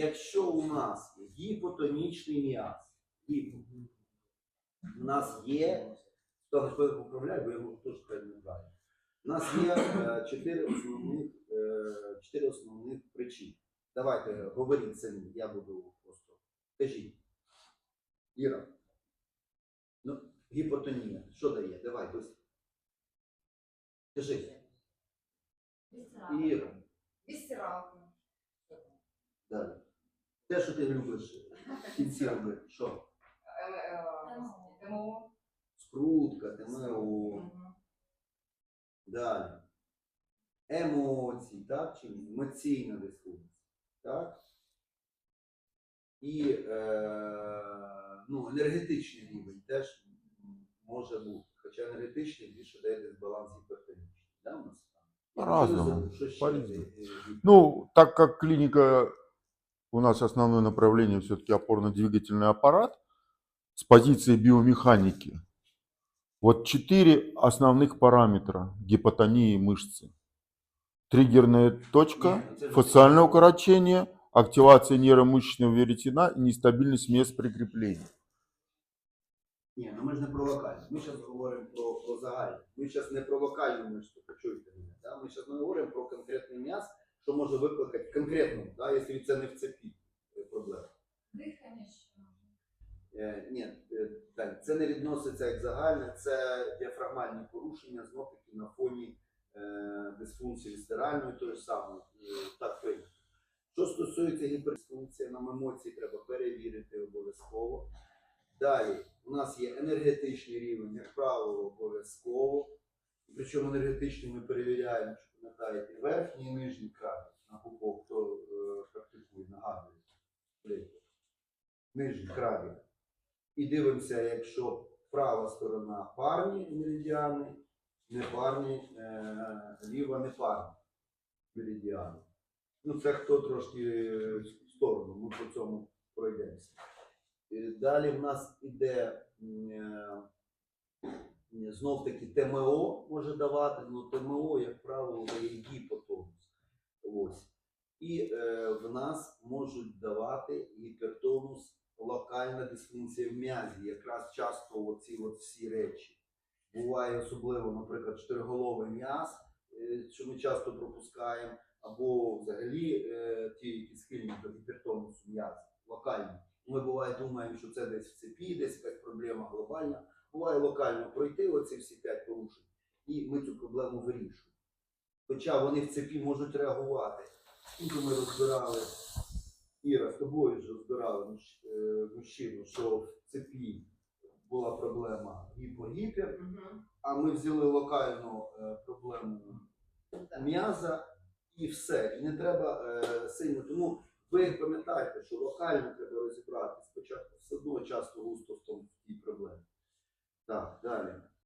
Якщо у нас гіпотонічний м'яз, гіпо, у нас є, то не поправляю, бо я його теж не. У нас є е, чотири основних, е, чотири основних причин. Давайте говоріть самі, я буду просто. Кажіть. Іра. Ну, гіпотонія. Що дає? Давай, швидко. Кажи. Іра. Вісералка. Далі. Те, що ти любиш в кінці роби. Що? ТМО. Скрутка, ТМО. Далі. Емоції, так? Чи емоційна дисфункція. Так? І е, ну, енергетичний рівень теж може бути. Хоча енергетичний більше дає дисбаланс гіпертонічний. Да, у нас там? По-разному, Що ще? Е, Ну, так как клиника, у нас основное направление все-таки опорно-двигательный аппарат с позиции биомеханики. Вот четыре основных параметра гипотонии мышцы. Триггерная точка, фасциальное укорочение, активация нейромышечного веретена и нестабильность мест прикрепления. Ні, ну ми ж не про локальну. Ми зараз говоримо про, про загальну. Ми зараз не про локальну мишцю, почуйте мене. Да? Ми зараз не говоримо про конкретний м'яз, що може викликати конкретну, да? якщо це не в цепі е, проблема. Дихання ще. Е, ні, е, так, це не відноситься як загальне, це діафрагмальні порушення, знов таки на фоні е, дисфункції стиральної тої самої. Так прийнято. Що стосується гіпердисфункції, нам емоції треба перевірити обов'язково. Далі у нас є енергетичний рівень, як правило, обов'язково. Причому енергетичний ми перевіряємо, пам'ятаєте, верхній і нижній край на пупок, хто е, практикує, нагадує. Нижній край. І дивимося, якщо права сторона парні меридіани, непарні, е, ліва непарні меридіани. Ну, це хто трошки в сторону, ми по цьому пройдемося. Е, Далі в нас іде е, знов таки ТМО може давати, ну ТМО, як правило, І е, в нас можуть давати гіпертонус, локальна дисфункція в м'язі, якраз часто оці от всі речі. Буває особливо, наприклад, чотириголовий м'яз, е, що ми часто пропускаємо, або взагалі е, ті, які схильні до гіпертонусу м'яза, локальні. Ми буває думаємо, що це десь в цепі, десь якась проблема глобальна. Буває локально пройти оці всі п'ять порушень, і ми цю проблему вирішуємо. Хоча вони в цепі можуть реагувати. Скільки ми розбирали, Іра, з тобою ж розбирали е, мужчину, що в цепі була проблема гіпогіпер, а ми взяли локальну е, проблему м'яза і все. І не треба е, сильно. Тому ви пам'ятаєте, що локально треба розібрати спочатку все одно часто густо в тому в тій проблемі. Так, далі.